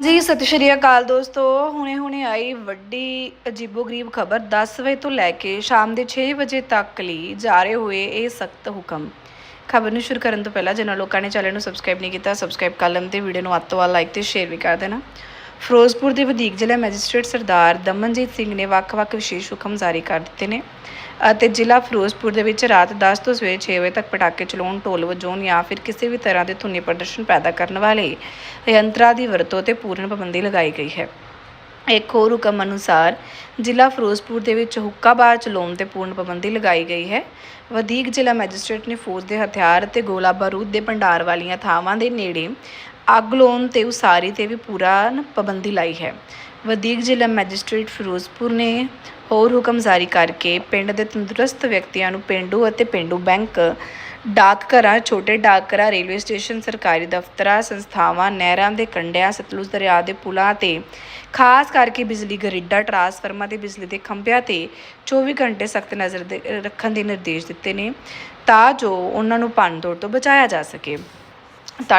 ਜੀ, ਸਤਿ ਸ਼੍ਰੀ ਅਕਾਲ ਦੋਸਤੋ। ਹੁਣੇ ਹੁਣੇ ਆਈ ਵੱਡੀ ਅਜੀਬੋ-ਗਰੀਬ ਖਬਰ 10 ਵਜੇ ਤੋਂ ਲੈ ਕੇ ਸ਼ਾਮ ਦੇ 6 ਵਜੇ ਤੱਕ ਲਈ ਜਾਰੀ ਹੋਏ ਇਹ ਸਖਤ ਹੁਕਮ। ਖਬਰ ਨੂੰ ਸ਼ੁਰੂ ਕਰਨ ਤੋਂ ਪਹਿਲਾਂ ਜਿਨ੍ਹਾਂ ਲੋਕਾਂ ਨੇ ਚੈਨਲ ਨੂੰ ਸਬਸਕ੍ਰਾਈਬ ਨਹੀਂ ਕੀਤਾ ਸਬਸਕ੍ਰਾਈਬ ਕਰ ਲੈਣ ਤੇ ਵੀਡੀਓ ਨੂੰ ਅੱਤ ਤੋਂ ਵੱਧ ਲਾਈਕ ਤੇ ਸ਼ੇਅਰ ਵੀ ਕਰ ਦੇਣਾ। ਫਿਰੋਜ਼ਪੁਰ ਦੇ ਵਧੀਕ ਜ਼ਿਲ੍ਹਾ ਮੈਜਿਸਟ੍ਰੇਟ ਸਰਦਾਰ ਦਮਨਜੀਤ ਸਿੰਘ ਨੇ ਵੱਖ-ਵੱਖ ਵਿਸ਼ੇਸ਼ ਹੁਕਮ ਜਾਰੀ ਕਰ ਦਿੱਤੇ ਨੇ ਅਤੇ ਜ਼ਿਲ੍ਹਾ ਫਿਰੋਜ਼ਪੁਰ ਦੇ ਵਿੱਚ ਰਾਤ 10 ਤੋਂ ਸਵੇਰੇ 6 ਵਜੇ ਤੱਕ ਪਟਾਕੇ ਚਲਾਉਣ, ਢੋਲ ਵਜਾਉਣ ਜਾਂ ਫਿਰ ਕਿਸੇ ਵੀ ਤਰ੍ਹਾਂ ਦੇ ਧੁਨੀ ਪ੍ਰਦਰਸ਼ਨ ਪੈਦਾ ਕਰਨ ਵਾਲੇ ਯੰਤਰਾਂ ਦੀ ਵਰਤੋਂ ਤੇ ਪੂਰਨ ਪਾਬੰਦੀ ਲਗਾਈ ਗਈ ਹੈ। ਇੱਕ ਹੋਰ ਹੁਕਮ ਅਨੁਸਾਰ ਜ਼ਿਲ੍ਹਾ ਫਿਰੋਜ਼ਪੁਰ ਦੇ ਵਿੱਚ ਹੁੱਕਾ ਬਾਰ ਚਲਾਉਣ ਤੇ ਪੂਰਨ ਪਾਬੰਦੀ ਲਗਾਈ ਗਈ ਹੈ। ਵਧੀਕ ਜ਼ਿਲ੍ਹਾ ਮੈਜਿਸਟ੍ਰੇਟ ਨੇ ਫੌਜ ਦੇ ਹਥਿਆਰ ਅਤੇ ਗੋਲਾ ਬਾਰੂਦ ਦੇ ਭੰਡਾਰ ਵਾਲੀਆਂ ਥਾਵਾਂ ਦੇ ਨੇੜੇ ਅੱਗ ਲਾਉਣ ਤੇ ਉਸਾਰੀ ਤੇ ਵੀ ਪੂਰਾ ਪਾਬੰਦੀ ਲਾਈ ਹੈ। ਵਧੀਕ ਜ਼ਿਲ੍ਹਾ ਮੈਜਿਸਟ੍ਰੇਟ ਫਿਰੋਜ਼ਪੁਰ ਨੇ ਹੋਰ ਹੁਕਮ ਜਾਰੀ ਕਰਕੇ ਪਿੰਡ ਦੇ ਤੰਦਰੁਸਤ ਵਿਅਕਤੀਆਂ ਨੂੰ ਪਿੰਡੂ ਅਤੇ ਪਿੰਡੂ ਬੈਂਕ ਡਾਕਘਰਾਂ ਛੋਟੇ ਡਾਕਘਰਾਂ ਰੇਲਵੇ ਸਟੇਸ਼ਨ, ਸਰਕਾਰੀ ਦਫ਼ਤਰਾਂ, ਸੰਸਥਾਵਾਂ, ਨਹਿਰਾਂ ਦੇ ਕੰਢਿਆਂ, ਸਤਲੁਜ ਦਰਿਆ ਦੇ ਪੁਲਾਂ ਤੇ, ਖਾਸ ਕਰਕੇ ਬਿਜਲੀ ਗਰਿੱਡਾਂ, ਟਰਾਂਸਫਰਮਰ ਤੇ ਬਿਜਲੀ ਦੇ ਖੰਭਿਆਂ ਤੇ 24 ਘੰਟੇ ਸਖਤ ਨਜ਼ਰ ਦੇ ਰੱਖਣ ਦੇ ਨਿਰਦੇਸ਼ ਦਿੱਤੇ ਨੇ ਤਾਂ ਜੋ ਉਹਨਾਂ ਨੂੰ ਭੰਨ ਤੋੜ ਤੋਂ ਬਚਾਇਆ ਜਾ ਸਕੇ। ਤਾਂ